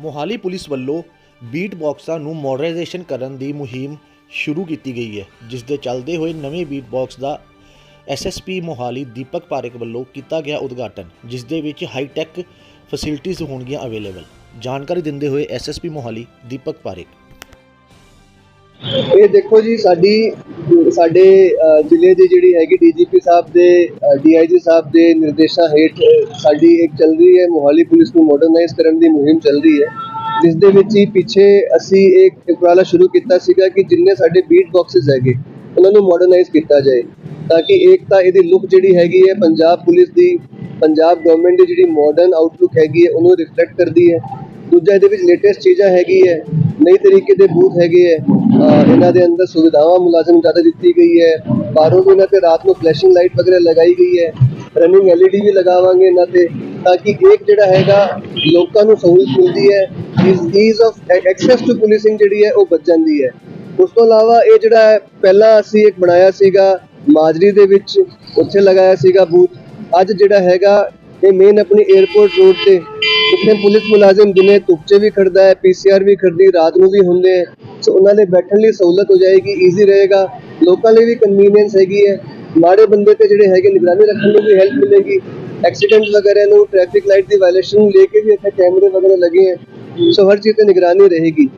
Mohali police ਵੱਲੋਂ beat ਬਾਕਸਾਂ ਨੂੰ ਮਾਡਰਨਾਈਜੇਸ਼ਨ ਕਰਨ ਦੀ ਮੁਹਿੰਮ ਸ਼ੁਰੂ ਕੀਤੀ ਗਈ ਹੈ, ਜਿਸ ਦੇ ਚੱਲਦੇ ਹੋਏ ਨਵੇਂ ਬੀਟ ਬਾਕਸ ਦਾ ਐਸਐਸਪੀ ਮੋਹਾਲੀ ਦੀਪਕ ਪਾਰੇਕ ਵੱਲੋਂ ਕੀਤਾ ਗਿਆ ਉਦਘਾਟਨ, ਜਿਸ ਦੇ ਵਿੱਚ ਹਾਈ ਟੈਕ ਫੈਸਿਲਿਟੀਆਂ ਹੋਣਗੀਆਂ ਅਵੇਲੇਬਲ। ਜਾਣਕਾਰੀ ਦਿੰਦੇ ਹੋਏ ਐਸਐਸਪੀ ਮੋਹਾਲੀ ਦੀਪਕ ਪਾਰੇਕ ਇਹ ਦੇਖੋ ਜੀ, ਸਾਡੀ ਸਾਡੇ ਜ਼ਿਲ੍ਹੇ ਦੀ ਜਿਹੜੀ ਹੈਗੀ ਡੀਜੀਪੀ ਸਾਹਿਬ ਦੇ ਡੀਆਈਜੀ ਸਾਹਿਬ ਦੇ ਨਿਰਦੇਸ਼ਾਂ ਹੇਠ ਸਾਡੀ ਇੱਕ ਚੱਲ ਰਹੀ ਹੈ, ਮੋਹਾਲੀ ਪੁਲਿਸ ਨੂੰ ਮਾਡਰਨਾਈਜ਼ ਕਰਨ ਦੀ ਮੁਹਿੰਮ ਚੱਲ ਰਹੀ ਹੈ। ਜਿਸ ਦੇ ਵਿੱਚ ਹੀ ਪਿੱਛੇ ਅਸੀਂ ਇੱਕ ਉਪਰਾਲਾ ਸ਼ੁਰੂ ਕੀਤਾ ਸੀਗਾ ਕਿ ਜਿੰਨੇ ਸਾਡੇ ਬੀਟ ਬਾਕਸਸ ਹੈਗੇ, ਉਹਨਾਂ ਨੂੰ ਮਾਡਰਨਾਈਜ਼ ਕੀਤਾ ਜਾਏ, ਤਾਂ ਕਿ ਇੱਕ ਤਾਂ ਇਹਦੀ ਲੁੱਕ ਜਿਹੜੀ ਹੈਗੀ ਹੈ, ਪੰਜਾਬ ਪੁਲਿਸ ਦੀ, ਪੰਜਾਬ ਗਵਰਨਮੈਂਟ ਦੀ ਜਿਹੜੀ ਮਾਡਰਨ ਆਊਟਲੁੱਕ ਹੈਗੀ ਹੈ, ਉਹਨੂੰ ਰਿਫਲੈਕਟ ਕਰਦੀ ਹੈ। ਦੂਜਾ ਇਹਦੇ ਵਿੱਚ ਲੇਟੈਸਟ ਚੀਜ਼ਾਂ ਹੈਗੀ ਹੈ, ਨਈ ਤਰੀਕੇ ਦੇ ਬੂਥ ਹੈਗੇ ਹੈ ਇਹਨਾਂ ਦੇ ਅੰਦਰ ਸੁਵਿਧਾਵਾਂ ਮੁਲਾਜ਼ਮ ਜ਼ਿਆਦਾ ਦਿੱਤੀ ਗਈ ਹੈ। ਬਾਹਰੋਂ ਵੀ ਇਹਨਾਂ ਤੇ ਰਾਤ ਨੂੰ ਫਲੈਸ਼ਿੰਗ ਲਾਈਟ ਵਗੈਰਾ ਲਗਾਈ ਗਈ ਹੈ। ਰਨਿੰਗ ਐਲਈਡੀ ਵੀ ਲਗਾਵਾਂਗੇ ਇਹਨਾਂ ਤੇ ਤਾਂ ਕਿ ਇੱਕ ਜਿਹੜਾ ਹੈਗਾ ਲੋਕਾਂ ਨੂੰ ਸਹੂਲਤ ਮਿਲਦੀ ਹੈ। Ease of access to policing ਜਿਹੜੀ ਹੈ ਉਹ ਬਚ ਜਾਂਦੀ ਹੈ। ਉਸ ਤੋਂ ਇਲਾਵਾ ਇਹ ਜਿਹੜਾ ਹੈ, ਪਹਿਲਾਂ ਅਸੀਂ ਇੱਕ ਬਣਾਇਆ ਸੀਗਾ ਮਾਜਰੀ ਦੇ ਵਿੱਚ ਉੱਥੇ ਲਗਾਇਆ ਸੀਗਾ ਬੂਥ। ਅੱਜ ਜਿਹੜਾ ਹੈਗਾ ਇਹ ਮੇਨ ਆਪਣੀ 에어ਪੋਰਟ ਰੋਡ ਤੇ ਉੱਥੇ ਪੁਲਿਸ ਮੁਲਾਜ਼ਮ ਦਿਨੇ ਧੁੱਪ ਵੀ ਖੜਦਾ ਹੈ ਪੀਸੀਆਰ ਵੀ ਖੜਦੀ ਰਾਤ ਨੂੰ ਵੀ ਹੁੰਦੇ ਹੈ। ਸੋ ਉਹਨਾਂ ਲਈ ਬੈਠਣ ਲਈ ਸਹੂਲਤ ਹੋ ਜਾਏਗੀ ਈਜ਼ੀ ਰਹੇਗਾ। ਲੋਕਾਂ ਲਈ ਵੀ ਕਨਵੀਨੀਅੰਸ ਹੈਗੀ ਹੈ। ਮਾੜੇ ਬੰਦੇ ਤੇ ਜਿਹੜੇ ਹੈਗੇ ਨਿਗਰਾਨੀ ਰੱਖਣ ਨੂੰ ਵੀ ਹੈਲਪ ਮਿਲੇਗੀ। ਐਕਸੀਡੈਂਟ ਵਗੈਰਾ ਨੂੰ ਟ੍ਰੈਫਿਕ ਲਾਈਟ ਦੀ ਵਾਇਲੇਸ਼ਨ ਨੂੰ ਲੈ ਕੇ ਵੀ ਇੱਥੇ ਕੈਮਰੇ ਵਗੈਰਾ ਲੱਗੇ ਹੈ। ਸੋ ਹਰ ਚੀਜ਼ ਤੇ ਨਿਗਰਾਨੀ ਰਹੇਗੀ।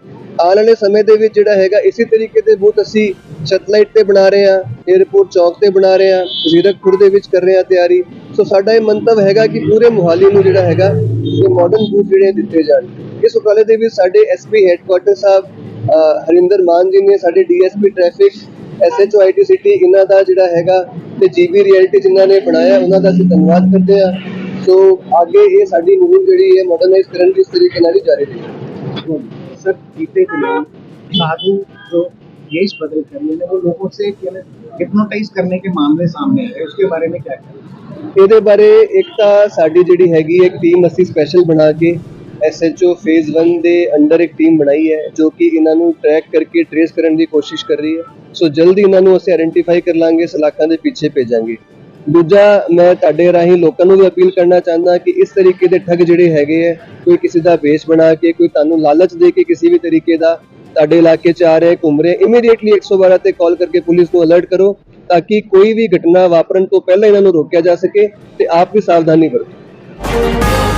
ਆਉਣ ਵਾਲੇ ਸਮੇਂ ਦੇ ਵਿੱਚ ਜਿਹੜਾ ਹੈਗਾ, ਇਸੇ ਤਰੀਕੇ ਦੇ ਬੂਥ ਅਸੀਂ ਸੈਟਲਾਈਟ ਤੇ ਬਣਾ ਰਹੇ ਹਾਂ 에어ਪੋਰਟ ਚੌਕ ਤੇ ਬਣਾ ਰਹੇ ਹਾਂ, ਜ਼ੀਰਕਪੁਰ ਦੇ ਵਿੱਚ ਕਰ ਰਹੇ ਹਾਂ ਤਿਆਰੀ। ਸੋ ਸਾਡਾ ਇਹ ਮੰਤਵ ਹੈਗਾ ਕਿ ਪੂਰੇ ਮੁਹਾਲੀ ਨੂੰ ਜਿਹੜਾ ਹੈਗਾ, ਇਹ ਮਾਡਰਨ ਬੂਥ ਜਿਹੜੇ ਦਿੱਤੇ ਜਾਣ। ਇਸ ਉਪਰਾਲੇ ਦੇ ਵਿੱਚ ਸਾਡੇ ਐਸਪੀ ਹੈੱਡਕੁਆਟਰ ਸਾਹਿਬ ਹਰਿੰਦਰ ਮਾਨ ਜੀ ਨੇ ਸਾਡੇ DSP traffic SHO IT city ਇਹਨਾਂ ਦਾ ਜਿਹੜਾ ਹੈਗਾ ਤੇ ਜੀਬੀ ਰਿਐਲਿਟੀ ਜਿਨ੍ਹਾਂ ਨੇ ਬਣਾਇਆ ਉਹਨਾਂ ਦਾ ਅਸੀਂ ਧੰਨਵਾਦ ਕਰਦੇ ਹਾਂ ਸੋ ਅੱਗੇ ਇਹ ਸਾਡੀ ਮੁਹਿੰਮ ਜਿਹੜੀ ਹੈ ਮਾਡਰਨਾਈਜ਼ ਕਰਨ ਦੀ ਇਸ ਤਰੀਕੇ ਨਾਲ ਹੀ ਜਾਰੀ ਰਹੇਗੀ सर बीते दिनों साधु जो देश बदल कर रहे हैं वो लोगों से हिप्नोटाइज करने के मामले सामने आए उसके बारे में क्या कहें ਇਹਦੇ ਬਾਰੇ ਇੱਕ ਤਾਂ ਸਾਡੀ ਜਿਹੜੀ ਹੈਗੀ ਹੈ, ਇੱਕ ਟੀਮ ਅਸੀਂ ਸਪੈਸ਼ਲ ਬਣਾ ਕੇ ਐਸਐਚਓ ਫੇਜ਼ 1 ਦੇ ਅੰਡਰ ਇੱਕ ਟੀਮ ਬਣਾਈ ਹੈ, ਜੋ ਕਿ ਇਹਨਾਂ ਨੂੰ ਟਰੈਕ ਕਰਕੇ ਟਰੇਸ ਕਰਨ ਦੀ ਕੋਸ਼ਿਸ਼ ਕਰ ਰਹੀ ਹੈ। ਸੋ ਜਲਦੀ ਇਹਨਾਂ ਨੂੰ ਅਸੀਂ ਆਇਡੈਂਟੀਫਾਈ ਕਰ ਲਾਂਗੇ, ਸਲਾਖਾਂ ਦੇ ਪਿੱਛੇ ਭੇਜਾਂਗੇ। ਦੂਜਾ, ਮੈਂ ਤੁਹਾਡੇ ਰਾਹੀਂ ਲੋਕਾਂ ਨੂੰ ਵੀ ਅਪੀਲ ਕਰਨਾ ਚਾਹੁੰਦਾ ਕਿ ਇਸ ਤਰੀਕੇ ਦੇ ਠੱਗ ਜਿਹੜੇ ਹੈਗੇ ਹੈ, ਕੋਈ ਕਿਸੇ ਦਾ ਵੇਸ਼ ਬਣਾ ਕੇ, ਕੋਈ ਤੁਹਾਨੂੰ ਲਾਲਚ ਦੇ ਕੇ ਕਿਸੇ ਵੀ ਤਰੀਕੇ ਦਾ ਤੁਹਾਡੇ ਇਲਾਕੇ 'ਚ ਆ ਰਹੇ, ਘੁੰਮ ਰਹੇ ਇਮੀਡੀਏਟਲੀ 112 ਤੇ ਕਾਲ ਕਰਕੇ ਪੁਲਿਸ ਨੂੰ ਅਲਰਟ ਕਰੋ, ਤਾਂ ਕਿ ਕੋਈ ਵੀ ਘਟਨਾ ਵਾਪਰਨ ਤੋਂ ਪਹਿਲਾਂ ਇਹਨਾਂ ਨੂੰ ਰੋਕਿਆ ਜਾ ਸਕੇ ਤੇ ਆਪ ਵੀ ਸਾਵਧਾਨੀ ਵਰਤੋ।